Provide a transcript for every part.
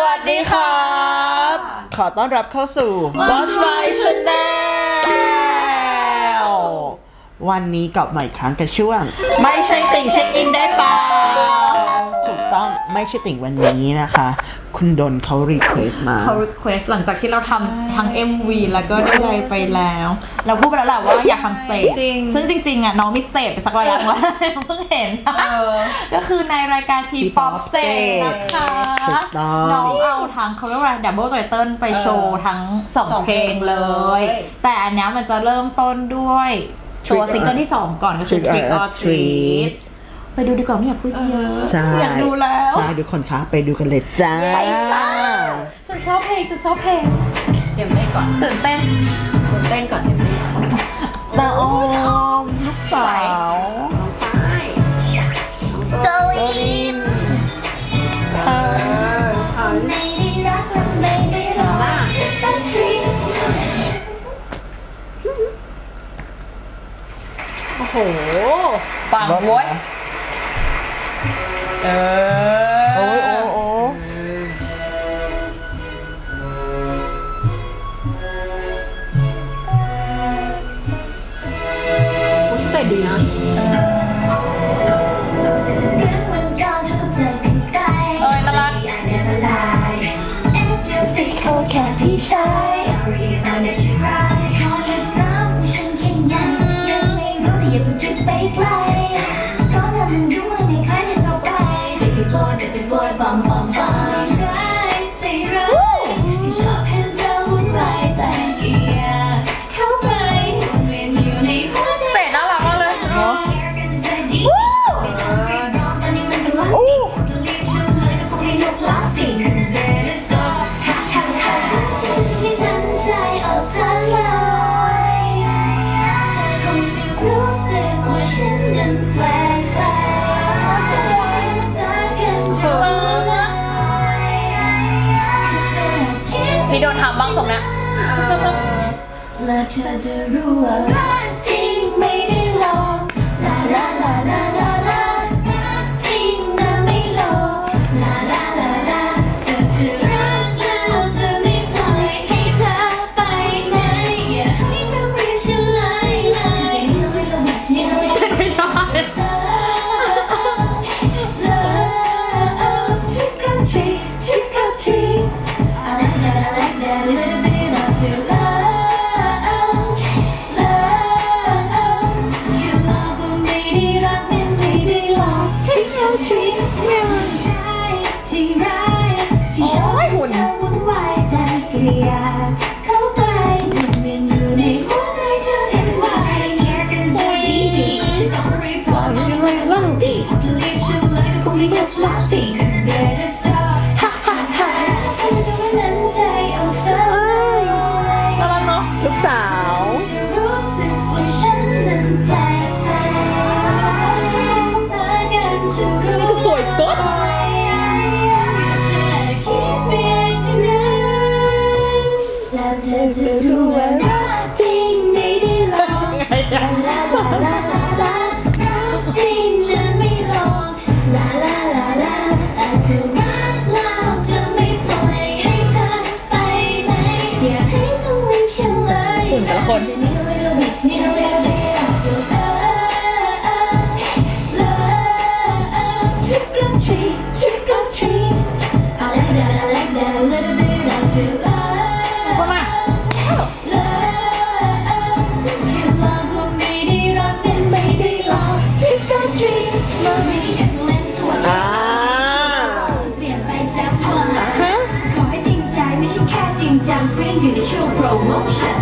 สวัสดีครับ ขอต้อนรับเข้าสู่ Watch My Channel วันนี้กลับมาอีกครั้งกับช่วง ไม่ใช่ติ่งเช็คอินได้เปล่าถูก ต้องไม่ใช่ติ่งวันนี้นะคะ คุณดนเขารีเควสมา เขา request หลังจากที่เราทำทั้ง MV แล้วก็ได้ไรไปแล้ว เราพูดไปแล้วแหละว่าอยากทำสเตจจริง ซึ่งจริงๆอะน้องมีสเตจไปสักระยะแล้วเพิ่งเห็นก็คือในรายการ T-POP Stage นะคะถูกต้อง น้องเอาทั้งเขาเรียกว่า Double Title ไปโชว์ทั้งสองสองเพลงเลยเพลงเลย แต่อันเนี้ยมันจะเริ่มต้นด้วย ตัว Trick or- ซิงเกิลที่ 2 ก่อนก็คือ Trick or Trick or Treat Treat ไปดูดีกว่าไม่อยากพูดเยอะใช่อยากดูแล้วใช่ทุกคนคะไปดูกันเลยจ้าไปจ้าฉันชอบเพลงฉันชอบเพลงเตรียมเต้นก่อนตื่นเต้นตื่นเต้นก่อนเตรียมเต้นก่อนตาออมลูกสาวไปโจลินเออฉันไม่ได้รักและไม่ได้หลอกล่าต้องทิ้งโอ้โห ฟังโว้ยเอ และเธอจะรู้ว่ารักจริงไม่ได้หลอกลาลาลาลา เ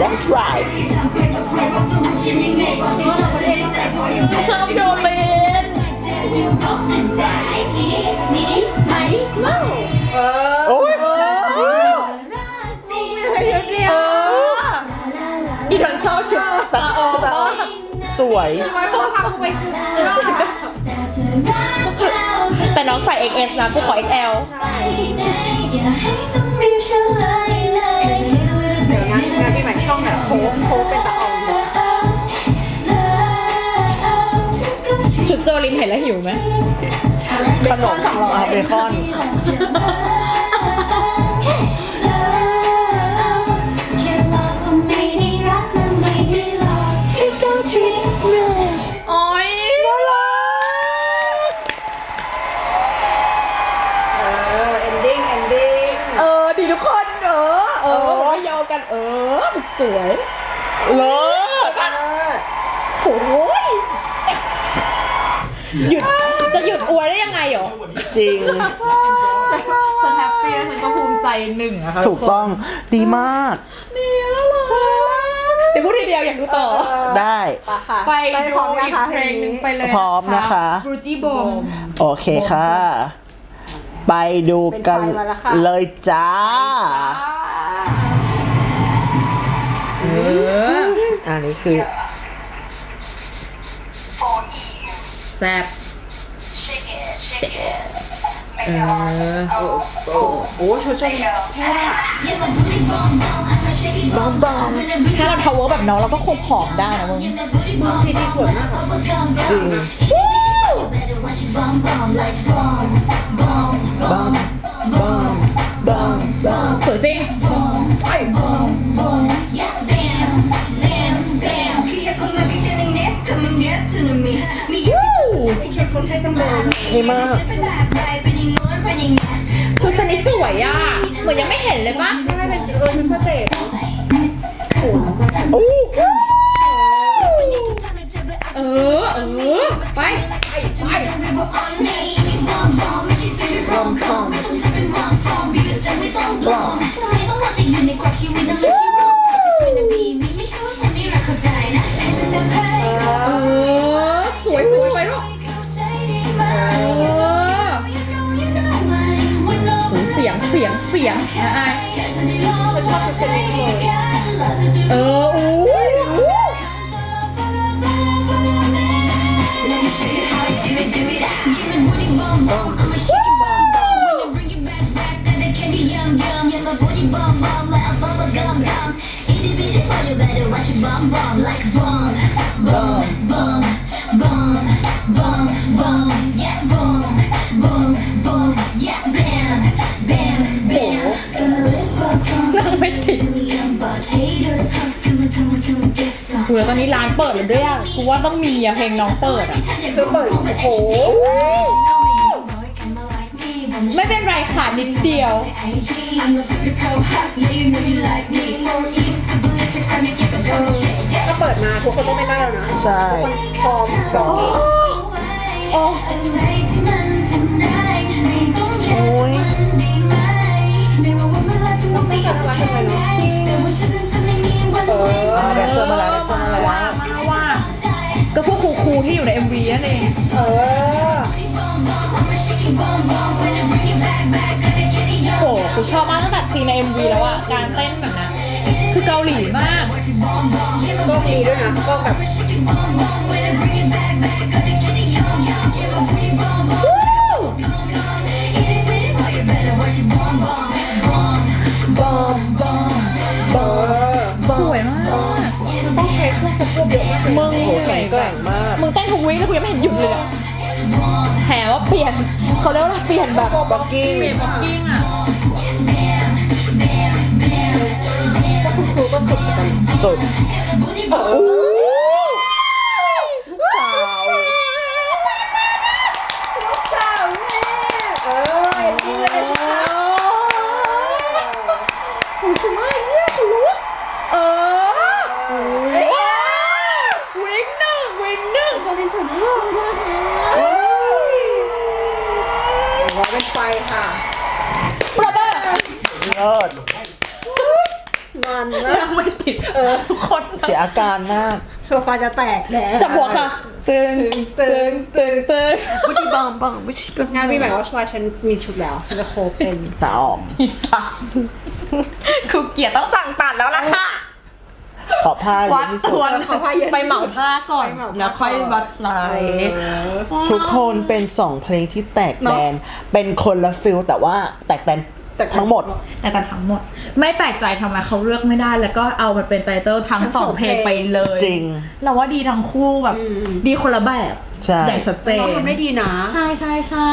that's right ทำเพื่อกับใครว่าสมุนฉันยังไงก็ที่เธอจะได้ใจบ่อยู่ชอบโยลินเธอจะร้องแต่ใจสินี่ไม่เมาโอ้ยรักจริงเอออีทันชอบชุดตาออกมากสวยแต่เธอรักเราจะแต่น้องใส่ XS นะกูขอ XL ไปไหนอย่าให้ต้องรีบเฉลย งานที่ใหม่ช่องแบบโค้งโค้งเป็นตะอองชุดโจลินเห็นแล้วหิวไหมขนมสองร้อยเบคอน สวยเลิศโอ้ยหยุดจะหยุดอวยได้ยังไงเหรอจริง ฉันฉันแฮปปี้แล้วฉันก็ภูมิใจหนึ่งอะค่ะถูกต้องดีมากนี่แล้วล่ะเดี๋ยวพูดทีเดียวอยากดูต่อ ได้ปะค่ะไปได้ดูพร้อมยังอีกคะเพลงหนึ่งไปเลยพร้อมนะคะบรูจี้บอมโอเคค่ะ ไปดูกันเป็นไฟมาแล้วค่ะเลยจ้า อันนี้คือแซ่บเออโอ้ช่วยช่วยถ้าเราทาวเวอร์แบบน้องเราก็คงผอมได้นะมึงซีดีสวยมากอะจริงสวยจริง ดีมากชุดสนิทสวยอะ เหมือนยังไม่เห็นเลยปะได้เป็นเออชุดสเตจ ฉันชอบชุดสเตจเลยเอออู้อู้ Let me show you how I do it, do it. Give me booty bum bum, I'ma shake get some. กูแล้วตอนนี้ร้านเปิดแล้วด้วยอะกูว่าต้องมีอะเพลงน้องเปิดอะคือเปิดโอ้โหไม่เป็นไรค่ะนิดเดียวก็เปิดมาทุกคนต้องไม่ได้แล้วนะ ใช่ พร้อมพร้อมโอ้เอ อะไรว่ามาว่า ก็พวกครูครูที่อยู่ใน MV นั่นเอง เออ โหกูชอบมากตั้งแต่ทีใน MV แล้วอะการเต้นแบบนั้นคือเกาหลีมาก ก็มีด้วยนะก็แบบ มเยอะมากเลยมึงโหแข็งแกร่งมาก มึงเต้นทุกวิแล้วกูยังไม่เห็นหยุดเลยอะแถมว่าเปลี่ยนเขาเรียกว่าเปลี่ยนแบบ บ็อกกิ้งเปลี่ยนบ็อกกิ้งอะคุณครูก็สุดเหมือนกัน สุด เอ ออทุกคนเสียอาการมากโซฟาจะแตกแล้วจับหัวค่ะตึงตึงตึงตึงวุฒิบังบังวุฒิบังงานมีหมายว่าชวาฉันมีชุดแล้วฉันจะโคฟเป็นตาออกอีสัตว์คือเกียรติต้องสั่งตัดแล้วล่ะค่ะขอผ้าเลวัยดที่สุส่วดนไปเหมาผ้าก่อนแล้วค่อยวัดไซส์ทุกคนเป็นสองเพลงที่แตกแดน เป็นคนละฟิลแต่ว่าแตกแดน ทั้งหมด แต่แต่ทั้งหมด ไม่แปลกใจทำไมเขาเลือกไม่ได้ แล้วก็เอามาเป็นไตเติลทั้งสองเพลง ไปเลยจริง เราว่าดีทั้งคู่แบบดีคนละแบบ ใช่ อย่างชัดเจน้องนทำได้ดีนะ ใช่ใช่ใช่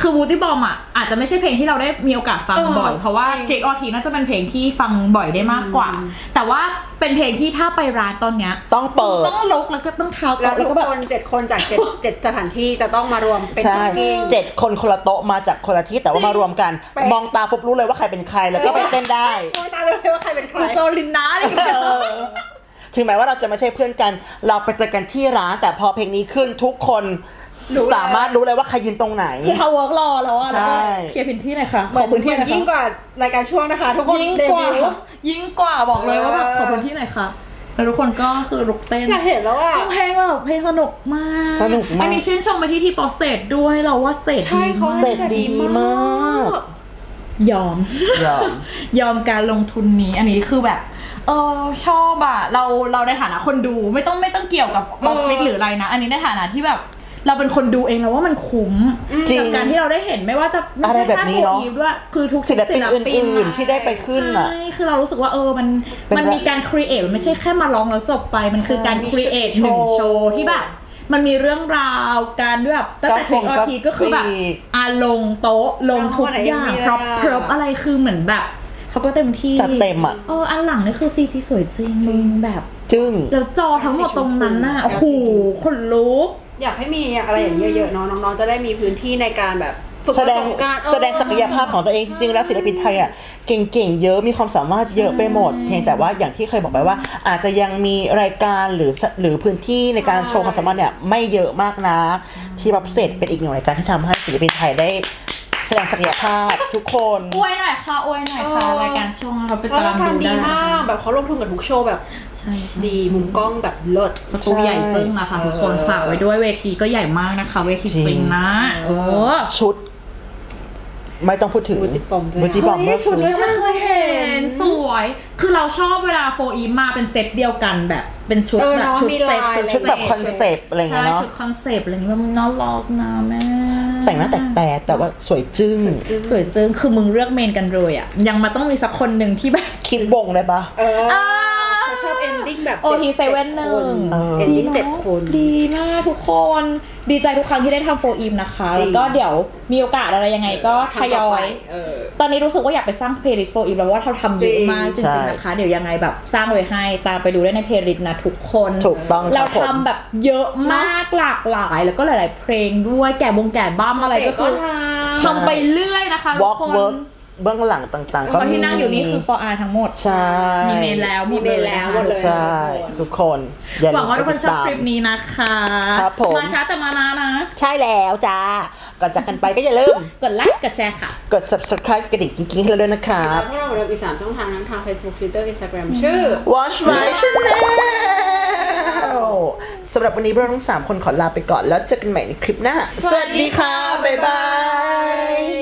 คือวูตี้บอมอะอาจจะไม่ใช่เพลงที่เราได้มีโอกาสฟังเออบ่อย เพราะว่า จริงเค้กออทีน่าจะเป็นเพลงที่ฟังบ่อยได้มากกว่า แต่ว่าเป็นเพลงที่ถ้าไปร้านตอนเนี้ยต้องเปิด ต้องลุกแล้วก็ต้องเท้าแล้วโต๊ะแล้วทุก็กแบบคนเจ็ดคนจากเจ็ดเจ็ดสถานที่จะต้องมารวมเป็นใช่คุกกิ้งเจ็ดคนคนละโต๊ะมาจากคนละที่แต่ว่ามารวมกันไปมองตาปุ๊บรู้เลยว่าใครเป็นใครแล้วก็ไปเต้นได้ โอ้ยตายเลยว่าใครเป็นใครคือโจลินนะอะไรอย่างเงี้ย เออ ถึงแม้ว่าเราจะไม่ใช่เพื่อนกัน เราไปเจอกันที่ร้าน แต่พอเพลงนี้ขึ้นทุกคนสามารถรู้เลยว่าใครยืนตรงไหน คือเขาเวิร์กรอแล้วอะแล้วก็ใช่ เคลียร์พื้นที่หน่อยค่ะเหขมืออนพื้นที่เหหมืน่ออยนยิ่งกค่ะว่ารายการช่วงนะคะ ทุกคนยิ่งเดกว่าบิวต์ ยิ่งกว่าบอกเลยว่าแบบเออ ขอพื้นที่หน่อยค่ะแล้วทุกคนก็คือลุกเต้นอยากเห็นแล้วอะ เพลงแบบเพลงสนุกมากสนุกมาก อันนี้ชื่นชมไปที่ที่ป๊อปสเตทด้วยเราว่าสเตทใช่เขาสเตจดีมาก ยอม ยอม ยอมการลงทุนนี้อันนี้คือแบบ เออชอบอะเราเราในฐานะคนดูไม่ต้องไม่ต้องเกี่ยวกับออฟฟิศหรืออะไรนะ อันนี้ในฐานะที่แบบ เราเป็นคนดูเองแล้วว่ามันคุ้มจริงกับการที่เราได้เห็นไม่ว่าจะไม่อะไรใช่แบบแค่นี้โฟเนอะอีฟด้วยคือทุกศิลปินอื่นๆที่ได้ไปขึ้นอะใช่คือเรารู้สึกว่าเออมันเป็นมันมีการครีเอทมันไม่ใช่แค่มาร้องแล้วจบไปมันคือการมีครีเอทโชว์หนึ่งโชว์ที่แบบมันมีเรื่องราวการแบบตั้งแต่กราเทฟิคกออทีก็คือแบบกราฟิกอาลงโต๊ะลงทุกอย่างเอาอะไรพร็อพมีอะไรอะพร็อพอะไรคือเหมือนแบบ เขาก็เต็มที่จัดเต็มอะ เอออันหลังนี่คือซีจีสวยจริงแบบจึ้งแล้วจอทั้งหมดตรงนั้นน่ะแล้วโอ้โหสีชมพูคนลุกอยากให้มีอะไรอย่างเงี้ยเยอะๆเนาะน้องๆจะได้มีพื้นที่ในการแบบฝึกแสปดระงสบการณ์แสดงศักยภาพของตัวเองจริงๆแล้วศิลปินไทยอะเก่งๆเยอะมีความสามารถเยอะไปหมด เพียงแต่ว่าอย่างที่เคยบอกไปว่า อาจจะยังมีรายการหรือสหรือพื้นที่ในการโชว์ความสามารถเนี่ยไม่เยอะมากนักที่รับเสร็จเป็นอีกหนึ่งรายการที่ทำให้ศิลปินไทยได้ แสดงศักยภาพทุกคนอวยหน่อยค่ะอวยหน่อยค่ะเออ รายการช่วงเราไปแล้วายตารมการดูดีได้มากแบบเขาลงทุนกับทุกโชว์แบบใช่ใช่ดีมุมกล้องแบบเลิศ สตูใหญ่จึ้งนะคะทุกคนเออฝากไว้ด้วยเวทีก็ใหญ่มากนะคะ เวทีจริงนะโอ้ ชุด ไม่ต้องพูดถึงบูติฟอมด้วย บูติบอมเฮ้เมื่ยอชุดคืนี้นฉันเคยเห็นสวย คือเราชอบเวลาโฟอีมาเป็นเซตเดียวกันแบบเป็นชุดเออแบบเนอะชุดมีเซตลาย ชุดแบบคอนเซปต์อะไรอย่างใช่เงี้ยเนาะ ชุดคอนเซปต์อะไรอย่างเงี้ยมันน่ารักนะแม่ แต่งหน้าแต่งแต่แต่ว่าสวยจึ้งสวยจึงคือมึงเลือกเมนกันเลยอะ ยังมาต้องมีสักคนหนึ่งที่แบบคิดวงได้ปะเออ ดิ้งแบบโอทีเซเว่นหนึ่งเออเอนดิ้งเจ็ดคน ดีมากทุกคน ดีใจทุกครั้งที่ได้ทำโฟอีมนะคะจริงแล้วก็เดี๋ยวมีโอกาสอะไรยังไงก็ทยทำต่อไปยเออตอนนี้รู้สึกว่าอยากไปสร้างเพลย์ลิสต์โฟอีฟแล้วว่าเราทำเยอะมากจจริงใช่ริงๆนะคะ เดี๋ยวยังไงแบบสร้างไว้ให้ตามไปดูได้ในเพลย์ลิสต์นะทุกคนถูกต้องคเรารับผมทำแบบเยอะมากหลากหลาย แล้วก็หลาย ๆ เพลงด้วยแก่วงแก่บ้ามอะไรก็คือททำไปเรื่อยนะคะทุวอกล์กคน เวิร์กเบื้องหลังต่างๆคก็นมี ที่นั่งอยู่นี่คือ for R ทั้งหมด ใช่ มีเมนแล้วมีเมนแล้วหมดเลย ใช่ ทุกคนอย่าหลืวังมว่าทุกคนชอบไปคติลิดปตาม นี้นะคะครับผมมาช้าแต่มานานะ ใช่แล้วจ้า ก่อนจากกันไปก็อย่าลืม กดไลค์ กดแชร์ค่ะ กด subscribe กระดิ่งกิ๊งๆให้เราด้วยนะครับพวกเราเหมือนเดิมอีกสามช่องทางนั้นทาง Facebook Twitter Instagram ชื่อ Watch my channel สำหรับวันนี้พวกเราทั้ง 3 คนขอลาไปก่อนแล้วเจอกันใหม่ในคลิปหน้า สวัสดีค่ะ บ๊ายบาย